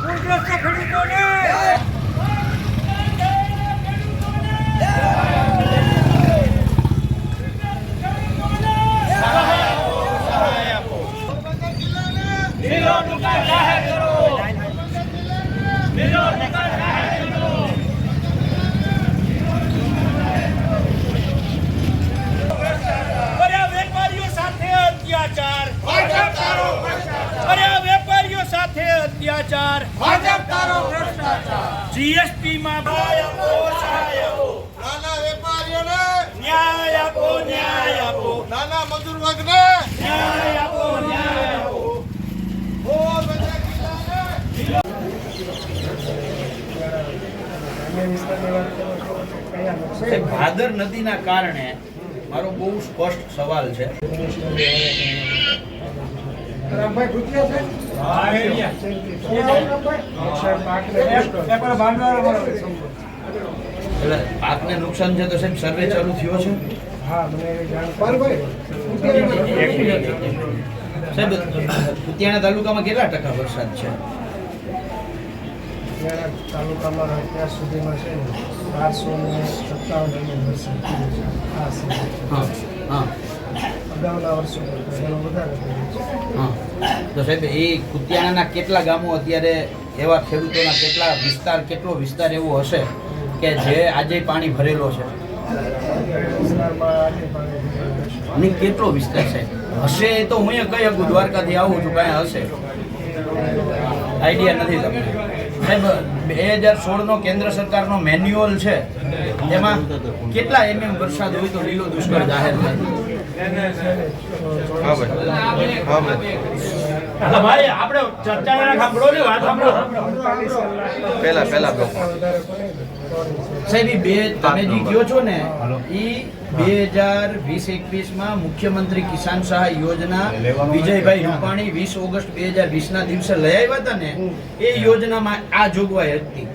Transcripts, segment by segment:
પૂરગ્રસ્ત જાહેર કર્યા વેપારીઓ સાથે અત્યાચાર કર્યા વેપારીઓ સાથે અત્યાચાર જીએસટી માં ભાઈ આપો સહાય આપો નાના વેપારીઓને ન્યાય આપો ન્યાય આપો નાના મજૂર વર્ગને ન્યાય આપો ન્યાય આપો ઓ ભાદર નદીના કારણે મારો બહુ સ્પષ્ટ સવાલ છે. એટલે પાકને નુકસાન છે તો સાહેબ સર્વે ચાલુ થયો છે? સાહેબ કુતિયાણા તાલુકામાં કેટલા ટકા વરસાદ છે? તાલુકામાં અત્યાર સુધીમાં છે ને બારસો ને સત્તાવન વરસાદ. હા હા. અગાઉના વર્ષો હા. તો સાહેબ એ કુતિયાણાના કેટલા ગામો અત્યારે એવા ખેડૂતોના કેટલા વિસ્તાર કેટલો વિસ્તાર એવો હશે કે જે આજે પાણી ભરેલો છે. અને કેટલો વિસ્તાર છે? હશે એ તો હું કઈ શકું દ્વારકાથી આવું છું કાંઈ હશે. આઈડિયા નથી તમને. સાહેબ બે હજાર સોળનો કેન્દ્ર સરકારનો મેન્યુઅલ છે એમાં કેટલા એમએમ વરસાદ હોય તો લીલો દુષ્કાળ જાહેર થાય? ને ને ને વીસ મુખ્યમંત્રી કિસાન સહાય યોજના વિજયભાઈ રૂપાણી વીસ ઓગસ્ટ બે હજાર વીસના દિવસે લઈ આવ્યા હતા ને એ યોજનામાં આ જોગવાઈ હતી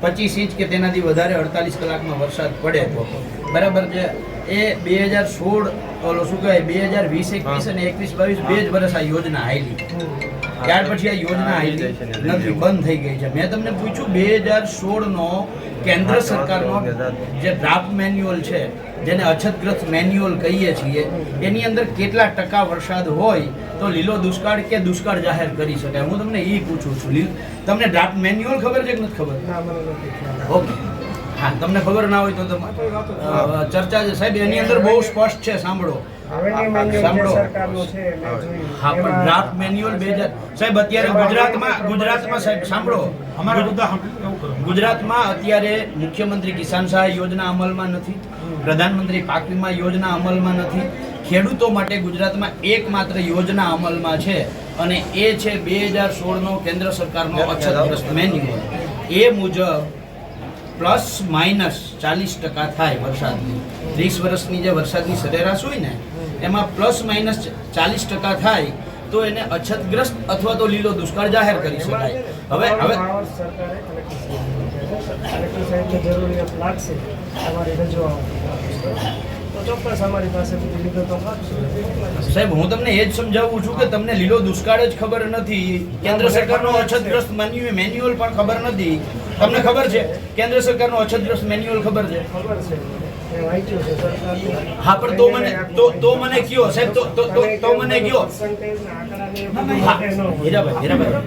પચીસ ઇંચ કે તેનાથી વધારે અડતાલીસ કલાકમાં વરસાદ પડે તો બરાબર છે એ બે હજાર સોળ ઓલો શું કહેવાય? બે હજાર વીસ એકવીસ અને એકવીસ બાવીસ બે જ વર્ષ આ યોજના આવેલી ત્યાર પછી આ યોજના હાલી નથી બંધ થઈ ગઈ છે. મેં તમને પૂછ્યું બે હજાર સોળ નો કેન્દ્ર સરકારનો જે ડ્રાફ્ટ મેન્યુઅલ છે જેને અછતગ્રસ્ત મેન્યુઅલ કહીએ છીએ એની અંદર કેટલા ટકા વરસાદ હોય તો લીલો દુષ્કાળ કે દુષ્કાળ જાહેર કરી શકાય. હું તમને એ પૂછું છું તમને ડ્રાફ્ટ મેન્યુઅલ ખબર છે કે નથી ખબર. ઓકે. હા તમને ખબર ના હોય તો ચર્ચા છે સાહેબ એની અંદર બહુ સ્પષ્ટ છે સાંભળો. સાંભળો. હા પણ ડ્રાફ્ટ મેન્યુઅલ બે હજાર સાહેબ અત્યારે ગુજરાતમાં ગુજરાતમાં સાહેબ સાંભળો. અમારા ગુજરાતમાં અત્યારે મુખ્યમંત્રી કિસાન સહાય યોજના અમલમાં નથી. પ્રધાનમંત્રી પાક વીમા યોજના અમલમાં નથી. ખેડૂતો માટે ગુજરાતમાં એકમાત્ર યોજના અમલમાં છે અને એ છે બે હજાર સોળનો કેન્દ્ર સરકારનો અછતગ્રસ્ત મેન્યુઅલ. એ મુજબ પ્લસ માઇનસ ચાલીસ ટકા થાય વરસાદની. ત્રીસ વર્ષની જે વરસાદની સરેરાશ હોય ને એમાં પ્લસ માઇનસ ચાલીસ ટકા થાય તો એને અછતગ્રસ્ત અથવા તો લીલો દુષ્કાળ જાહેર કરી શકાય. હવે હવે સાહેબ હું તમને એ જ સમજાવું છું કે તમને લીલો દુષ્કાળ જ ખબર નથી. કેન્દ્ર સરકારનો અછતગ્રસ્ત મેન્યુ મેન્યુઅલ પણ ખબર નથી. તમને ખબર છે? કેન્દ્ર સરકારનો અછતગ્રસ્ત મેન્યુઅલ ખબર છે? હા પણ તો મને તો તો મને કયો સાહેબ તો તો તો, મને કયો. હીરાભાઈ હીરાભાઈ.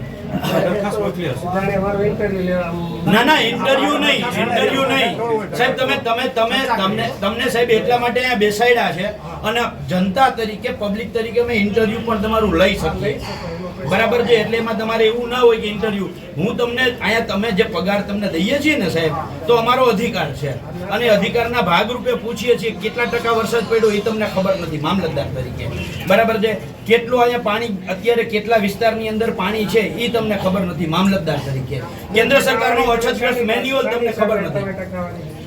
ના ના ઇન્ટરવ્યુ નહીં ઇન્ટરવ્યુ નહીં. સાહેબ તમે તમે તમે તમને તમને સાહેબ એટલા માટે અહીંયા બેસાડ્યા છે અને જનતા તરીકે પબ્લિક તરીકે અમે ઇન્ટરવ્યુ પણ તમારું લઈ શકીએ. બરાબર છે? એટલે એમાં તમારે એવું ના હોય કે ઇન્ટરવ્યુ હું તમને અહીંયા તમે જે પગાર તમને દઈએ છીએ ને સાહેબ, તો અમારો અધિકાર છે. અને અધિકારના ભાગરૂપે પૂછીએ છીએ કેટલા ટકા વરસાદ પડ્યો એ તમને ખબર નથી, મામલતદાર તરીકે. બરાબર છે? કેટલું અહીંયા પાણી, અત્યારે કેટલા વિસ્તારની અંદર પાણી છે એ તમને ખબર નથી, મામલતદાર તરીકે. કેન્દ્ર સરકારનો અછતગ્રસ્ત મેન્યુઅલ તમને ખબર નથી.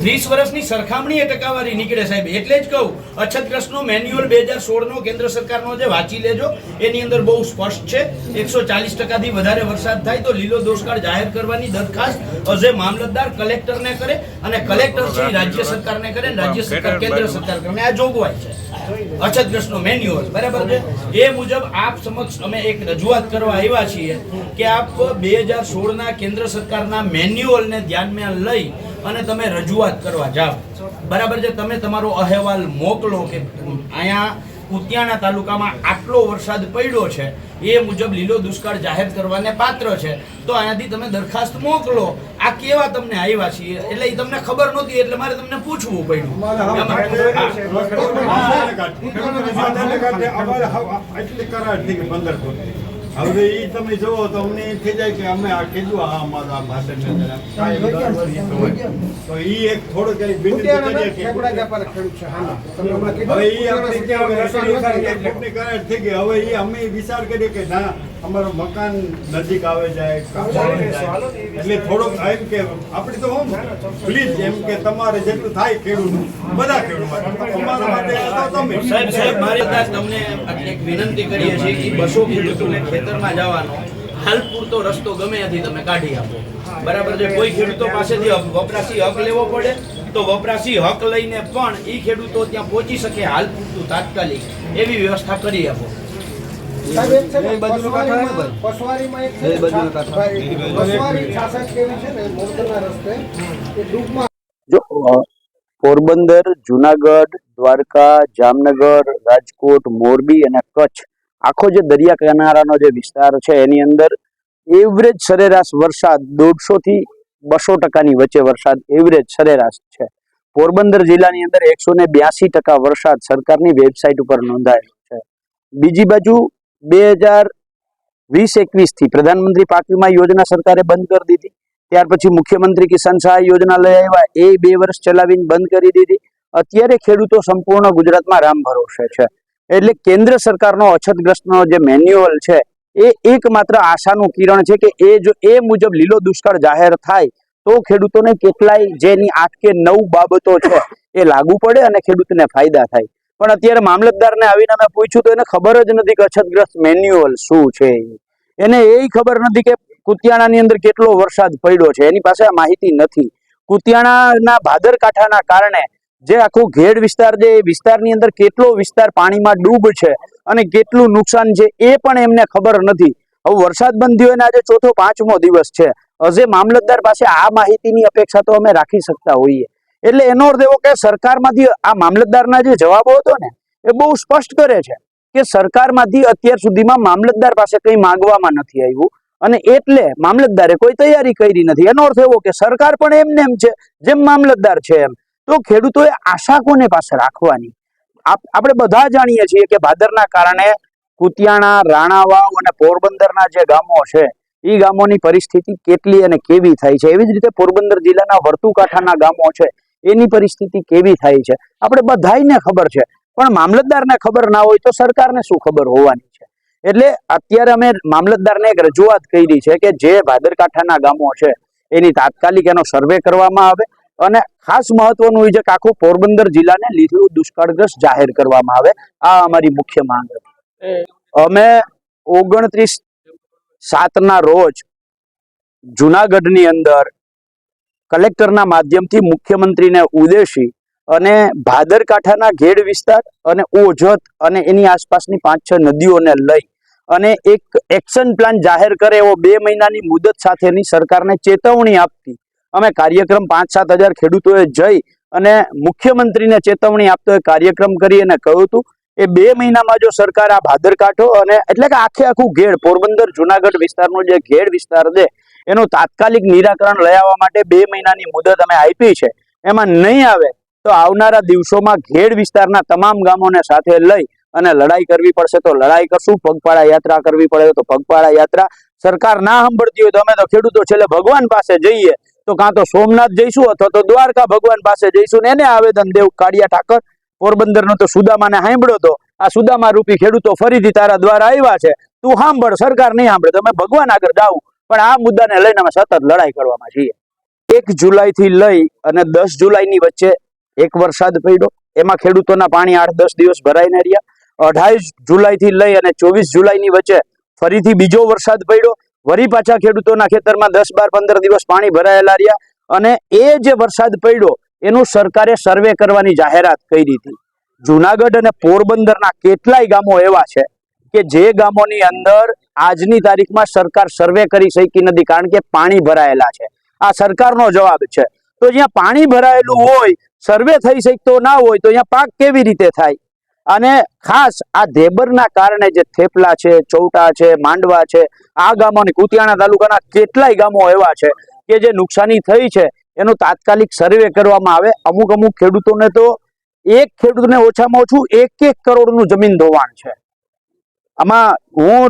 ત્રીસ વર્ષની સરખામણી એ ટકાવારી નીકળે સાહેબ. એટલે જ કહું અછતગ્રસ્તનો મેન્યુઅલ બે હજાર સોળનો કેન્દ્ર સરકારનો જે વાંચી લેજો એની અંદર બહુ સ્પષ્ટ છે. એકસો ચાલીસ ટકાથી વધારે વરસાદ થાય તો લીલો દોષકાળ જાહેર કરવાની દરખાસ્ત અજે મામલતદાર કલેક્ટરને કરે અને કલેક્ટર છે રાજ્ય સરકારને કરે રાજ્ય સરકાર કેન્દ્ર સરકાર કરે. આ જોગવાઈ છે. અછતગ્રસ્તનો મેન્યુઅલ બરાબર છે? એ મુજબ આપ સમક્ષ અમે એક રજૂઆત કરવા આવ્યા છીએ કે આપ બે હજાર સોળના કેન્દ્ર સરકારના મેન્યુઅલને ધ્યાનમાં લઈ અને તમે રજૂઆત કરવા જાઓ. બરાબર છે? તમે તમારો અહેવાલ મોકલો કે અહીંયા ઉતિયાણા તાલુકામાં આટલો વરસાદ પડ્યો છે એ મુજબ લીલો દુષ્કાળ જાહેર કરવાને પાત્ર છે. તો આનાથી તમે દરખાસ્ત મોકલો. આ કેવા તમને આવ્યા છીએ? એટલે એ તમને ખબર નહોતી એટલે મારે તમને પૂછવું પડ્યું. હવે એ તમે જોવો તો અમને થઈ જાય કે અમે આ કીધું આ અમારું આ ભાષણ તો એ એક થોડો કઈ હવે એ આપણે થઈ ગઈ. હવે એ અમે વિચાર કરીએ કે ના અમારું મકાન નજીક આવે જાય. એટલે થોડોક એમ કે આપણે તો હું પ્લીઝ એમ કે તમારે જેટલું થાય ખેડૂત બધા ખેડૂત અમારા માટે તમે. સાહેબ સાહેબ મારી ત્યાં તમને એક વિનંતી કરીએ છીએ કે બસો ખેડૂતોને ખેતરમાં જવાનો. હાલ પૂરતો રસ્તો ગમે ત્યાંથી તમે કાઢી આપો. બરાબર છે? કોઈ ખેડૂતો પાસેથી વપરાશી હક લેવો પડે તો વપરાશી હક લઈને પણ એ ખેડૂતો ત્યાં પહોંચી શકે હાલ પૂરતું તાત્કાલિક. એવી વ્યવસ્થા કરી આપો. પસવારીમાં- પસવારીમાં એક છે ને, છા- ભાઈ, પસવારી છાસઠ કેવી છે ને, મોરબીના રસ્તે, એ ડૂબમાં જો પોરબંદર જુનાગઢ દ્વારકા જામનગર રાજકોટ મોરબી અને કચ્છ આખો જે દરિયા કિનારાનો જે વિસ્તાર છે એની અંદર એવરેજ સરેરાશ વરસાદ દોઢસો થી બસો ટકાની વચ્ચે વરસાદ એવરેજ સરેરાશ છે. પોરબંદર જિલ્લાની અંદર એકસો ને બ્યાસી ટકા વરસાદ સરકારની વેબસાઇટ ઉપર નોંધાયેલો છે. બીજી બાજુ બે હજાર વીસ એકવીસથી પ્રધાનમંત્રી પાક વીમા યોજના સરકારે બંધ કરી દીધી. ત્યાર પછી મુખ્યમંત્રી કિસાન સહાય યોજના લઈ આવ્યા. એ બે વર્ષ ચલાવીને બંધ કરી દીધી. અત્યારે ખેડૂતો સંપૂર્ણ ગુજરાતમાં રામ ભરોસે છે. એટલે કેન્દ્ર સરકારનો અછતગ્રસ્તનો જે મેન્યુઅલ છે, એ એકમાત્ર આશાનું કિરણ છે કે એ જો, એ મુજબ લીલો દુષ્કાળ જાહેર થાય, તો ખેડૂતોને કેટલાય જેની આઠ કે નવ બાબતો છે, એ લાગુ પડે અને ખેડૂતને ફાયદા થાય. પણ અત્યારે મામલતદારને આવીને અમે પૂછ્યું તો એને ખબર જ નથી કે અછતગ્રસ્ત મેન્યુઅલ શું છે. એને એ ખબર નથી કે કુતિયાણાની અંદર કેટલો વરસાદ પડ્યો છે. એની પાસે આ માહિતી નથી. કુતિયાણાના ભાદરકાંઠાના કારણે જે આખો ઘેડ વિસ્તાર છે, એ વિસ્તારની અંદર કેટલો વિસ્તાર પાણીમાં ડૂબ છે અને કેટલું નુકસાન છે એ પણ એમને ખબર નથી. હવે વરસાદ બંધ થયો આજે ચોથો પાંચમો દિવસ છે. હજે મામલતદાર પાસે આ માહિતીની અપેક્ષા તો અમે રાખી શકતા હોઈએ. એટલે એનો અર્થ એવો કે સરકારમાંથી આ મામલતદારના જે જવાબો હતો ને, એ બહુ સ્પષ્ટ કરે છે કે સરકારમાંથી અત્યાર સુધીમાં મામલતદાર પાસે કંઈ માંગવામાં નથી આવ્યું. અને એટલે મામલતદારે કોઈ તૈયારી કરી નથી. એનો અર્થ એવો કે સરકાર પણ એમને એમ છે, જેમ મામલતદાર છે એમ. તો ખેડૂતોએ આશા કોને પાસે રાખવાની? આપ- આપણે બધા જાણીએ છીએ કે ભાદરના કારણે કુતિયાણા, રાણાવાવ અને પોરબંદરના જે ગામો છે એ ગામોની પરિસ્થિતિ કેટલી અને કેવી થાય છે? એવી જ રીતે પોરબંદર જિલ્લાના વર્તુકાંઠાના ગામો છે. એની પરિસ્થિતિ કેવી થાય છે? આપણે બધાયને ખબર છે. પણ મામલતદારને ખબર ના હોય તો સરકારને શું ખબર હોવાની છે? એટલે અત્યારે અમે મામલતદારને એક રજૂઆત કરી છે કે જે ભાદરકાંઠાના ગામો છે, એની તાત્કાલિક એનો સર્વે કરવામાં આવે અને ખાસ મહત્વનું એ છે કે આખું પોરબંદર જિલ્લાને લીલું દુષ્કાળગ્રસ્ત જાહેર કરવામાં આવે. આ અમારી મુખ્ય માંગ હતી. અમે ઓગણત્રીસ સાતના રોજ જુનાગઢની અંદર કલેક્ટરના માધ્યમથી મુખ્યમંત્રીને ઉદ્દેશી અને ભાદરકાંઠાના ઘેડ વિસ્તાર અને ઓજત અને એની આસપાસની પાંચ છ નદીઓને લઈ અને એક એક્શન પ્લાન જાહેર કરે એવો બે મહિનાની મુદત સાથેની સરકારને ચેતવણી આપતી. અમે કાર્યક્રમ પાંચ સાત હજાર ખેડૂતોએ જઈ અને મુખ્યમંત્રીને ચેતવણી આપતો એ કાર્યક્રમ કરી અને કહ્યું હતું, એ બે મહિનામાં જો સરકાર આ ભાદરકાંઠો અને એટલે કે આખે આખું ઘેડ પોરબંદર, જુનાગઢ વિસ્તારનો જે ઘેડ વિસ્તાર છે એનું તાત્કાલિક નિરાકરણ લઈ આવવા માટે બે મહિનાની મુદત અમે આપી છે. એમાં નહીં આવે તો આવનારા દિવસોમાં ઘેડ વિસ્તારના તમામ ગામોને સાથે લઈ અને લડાઈ કરવી પડશે. તો લડાઈ કરશું, પગપાળા યાત્રા કરવી પડે તો પગપાળા યાત્રા. સરકાર ના સાંભળતી હોય તો અમે તો ખેડૂતો છેલ્લે ભગવાન પાસે જઈએ. તો કાં તો સોમનાથ જઈશું અથવા તો દ્વારકા ભગવાન પાસે જઈશું ને એને આવેદન દેવું કાળિયા ઠાકર. પોરબંદરનો તો સુદામાને સાંભળ્યો તો આ સુદામા રૂપી ખેડૂતો ફરીથી તારા દ્વારા આવ્યા છે. તું સાંભળ, સરકાર નહીં સાંભળે તમે ભગવાન આગળ જાવ પણ આ મુદ્દાને લઈને અમે સતત લડાઈ કરવામાં છીએ. એક જુલાઈથી લઈ અને દસ જુલાઈની વચ્ચે એક વરસાદ પડ્યો. એમાં ખેડૂતોના પાણી આઠ દસ દિવસ ભરાઈને રહ્યા. અઢાઈસ જુલાઈથી લઈ અને ચોવીસ જુલાઈની વચ્ચે ફરીથી બીજો વરસાદ પડ્યો. વરી પાછા ખેડૂતોના ખેતરમાં દસ બાર પંદર દિવસ પાણી ભરાયેલા રહ્યા અને એ જે વરસાદ પડ્યો, એનું સરકારે સર્વે કરવાની જાહેરાત કરી હતી. જુનાગઢ અને પોરબંદરના કેટલાય ગામો એવા છે કે જે ગામોની અંદર આજની તારીખમાં સરકાર સર્વે કરી શકી નથી કારણ કે પાણી ભરાયેલા છે. આ સરકારનો જવાબ છે. તો જ્યાં પાણી ભરાયેલું હોય સર્વે થઈ શકતો ના હોય, તો અહીંયા પાક કેવી રીતે થાય? અને ખાસ આ ધેબરના કારણે જે થેપલા છે, ચૌટા છે, માંડવા છે, આ ગામોની કુતિયાણા તાલુકાના કેટલાય ગામો એવા છે કે જે નુકસાની થઈ છે, એનું તાત્કાલિક સર્વે કરવામાં આવે. અમુક અમુક ખેડૂતોને તો એક ખેડૂતને ઓછામાં ઓછું એક એક કરોડનું જમીન ધોવાણ છે. આમાં હું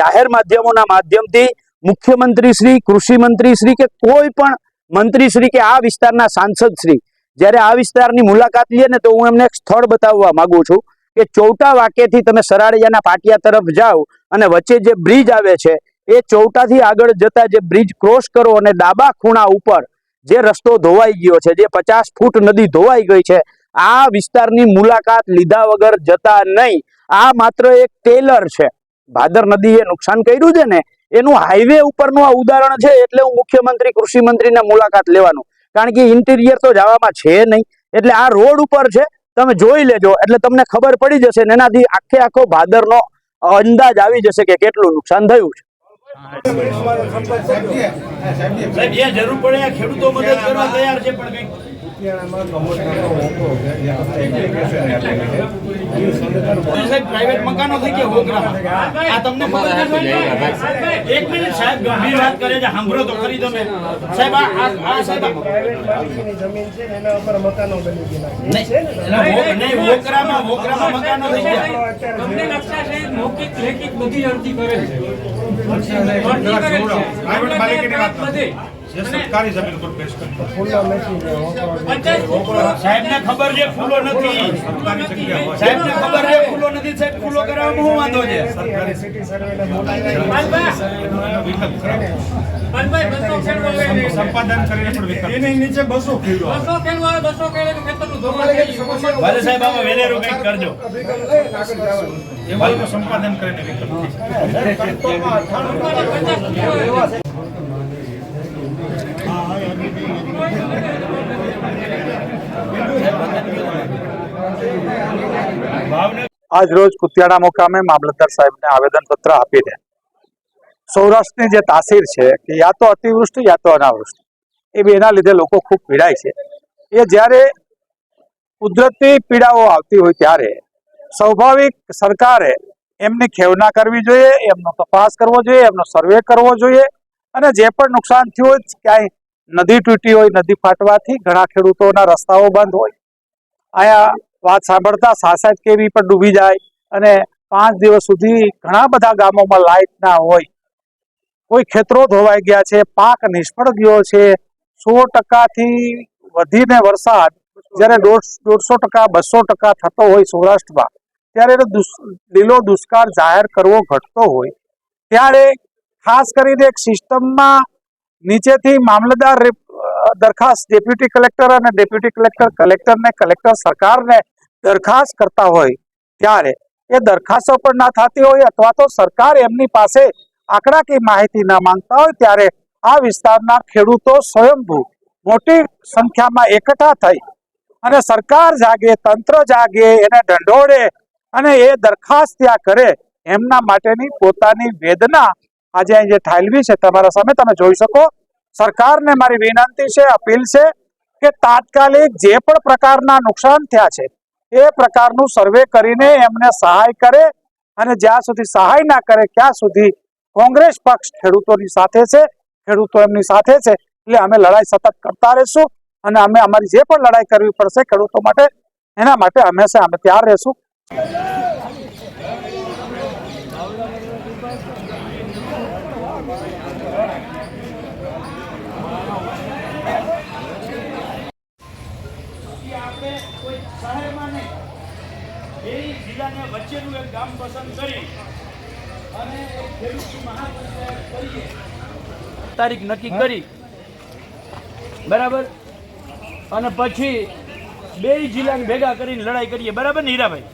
જાહેર માધ્યમોના માધ્યમથી મુખ્યમંત્રી શ્રી, કૃષિ મંત્રી શ્રી કે કોઈ પણ મંત્રી શ્રી કે આ વિસ્તારના સાંસદ શ્રી, જ્યારે આ વિસ્તારની મુલાકાત લઈએ ને તો હું એમને એક સ્થળ બતાવવા માંગુ છું કે ચૌટા વાકેથી તમે સરાડિયાના પાટિયા તરફ જાઓ અને વચ્ચે જે બ્રિજ આવે છે, એ ચૌટાથી આગળ જતા જે બ્રિજ ક્રોસ કરો અને ડાબા ખૂણા ઉપર જે રસ્તો ધોવાઈ ગયો છે, જે પચાસ ફૂટ નદી ધોવાઈ ગઈ છે આ વિસ્તારની મુલાકાત લીધા વગર જતા નહીં. આ માત્ર એક ટેલર છે. ભાદર નદીએ નુકસાન કર્યું છે ને, એનું હાઈવે ઉપરનું આ ઉદાહરણ છે એટલે હું મુખ્યમંત્રી, કૃષિ મંત્રીને મુલાકાત લેવાનું. કારણ કે ઇન્ટિરિયર તો જવામાં છે નહીં. એટલે આ રોડ ઉપર છે, તમે જોઈ લેજો. એટલે તમને ખબર પડી જશે ને એનાથી આખે આખો ભાદરનો અંદાજ આવી જશે કે કેટલું નુકસાન થયું છે. સાહેબ જરૂર પડે ખેડૂતો મદદ કરવા તૈયાર છે પણ પ્રાઇવેટ મકાનો થઈ ગયા આ તમને ખબર એક મિનિટ સાહેબ ગંભીર વાત કરે છે સાંભળો તો ખરી તમે સાહેબ આ આ- આ સાહેબ પ્રાઇવેટ માલિકીની જમીન છે ને એના ઉપર મકાનો બની નહીં, મકાનો થઈ ગયા. તમને નકશા મૌખિક લેખિત બધી અરજી કરે છે. પ્રાઇવેટ માલિકીની વાત સરકારી જમીન ઉપર પેશ ફૂલો નથી ને હોકવા પચાસ ફૂટ સાહેબને ખબર છે ફૂલો નથી. સાહેબને ખબર છે ફૂલો નથી. સાહેબ ફૂલો કરાવવામાં શું વાંધો છે? નથી સિટી સર્વેને બોલાવી પનભાઈ. બસો ખેડવા લઈને સંપાદન કરીને પણ વિકલ્પ એની નીચે બસો બસો ખેડવા બસો ખેડે ખેતરનું ધોવાણ ભલે સાહેબ આમાં વેલેરું કંઈક કરજો. સંપાદન કરીને વિકલ્પ પચાસ ફૂટ હોય. ભાવનગર આજ રોજ કુતિયાણા મુકામે મામલતદાર સાહેબને આવેદનપત્ર આપીને સૌરાષ્ટ્રની જે તાસીર છે કે યા તો અતિવૃષ્ટિ, યા તો અનાવૃષ્ટિ, એ બેના લીધે લોકો ખૂબ પીડાય છે. એ જ્યારે કુદરતી પીડાઓ આવતી હોય ત્યારે સ્વાભાવિક સરકારે એમની ખેવના કરવી જોઈએ, એમનો તપાસ કરવો જોઈએ, એમનો સર્વે કરવો જોઈએ અને જે પણ નુકસાન થયું હોય, ક્યાંય નદી તૂટી હોય, નદી ફાટવાથી ઘણા ખેડૂતોના રસ્તાઓ બંધ હોય. અહીંયા વાત સાંભળતા સાસઠ કેવી પર ડૂબી જાય અને પાંચ દિવસ સુધી ઘણા બધા ગામોમાં લાઇટ ના હોય. કોઈ ખેતરો ધોવાઈ ગયા છે, પાક નિષ્ફળ ગયો છે. સો ટકાથી વધીને વરસાદ જ્યારે દોઢસો ટકા, બસો ટકા થતો હોય સૌરાષ્ટ્રમાં, ત્યારે લીલો દુષ્કાળ જાહેર કરવો ઘટતો હોય. ત્યારે ખાસ કરીને એક સિસ્ટમમાં નીચેથી મામલતદાર દરખાસ્ત ડેપ્યુટી કલેક્ટર અને ડેપ્યુટી કલેક્ટર કલેક્ટરને, કલેક્ટર સરકારને દરખાસ્ત કરતા હોય ત્યારે એ દરખાસ્તો પણ ના થતી હોય અથવા તો સરકાર એમની પાસે આંકડાકીય માહિતી ના માંગતા હોય ત્યારે આ વિસ્તારના ખેડૂતો સ્વયંભૂ મોટી સંખ્યામાં એકઠા થઈ અને સરકાર જાગે, તંત્ર જાગે, એને ઢંઢોળે અને એ દરખાસ્ત ત્યાં કરે એમના માટેની પોતાની વેદના આજે અહીં જે ઠાલવી છે તમારા સામે તમે જોઈ શકો. સરકારને મારી વિનંતી છે, અપીલ છે કે તાત્કાલિક જે પણ પ્રકારના નુકસાન થયા છે, એ પ્રકારનું સર્વે કરીને એમને સહાય કરે અને જ્યાં સુધી સહાય ના કરે ત્યાં સુધી કોંગ્રેસ પક્ષ ખેડૂતોની સાથે છે, ખેડૂતો એમની સાથે છે, એટલે અમે લડાઈ સતત કરતા રહીશું અને અમે અમારી જે પણ લડાઈ કરવી પડશે ખેડૂતો માટે, એના માટે હંમેશા અમે તૈયાર રહેશું. આપણે કોઈ શહેરમાં નહીં એ જિલ્લાને વચ્ચેનું એક ગામ પસંદ કરી અને એક મહાપંચાયત કરીએ. તારીખ નક્કી કરી. બરાબર? અને પછી બે જિલ્લાને ભેગા કરીને લડાઈ કરીએ. બરાબર ને હીરાભાઈ?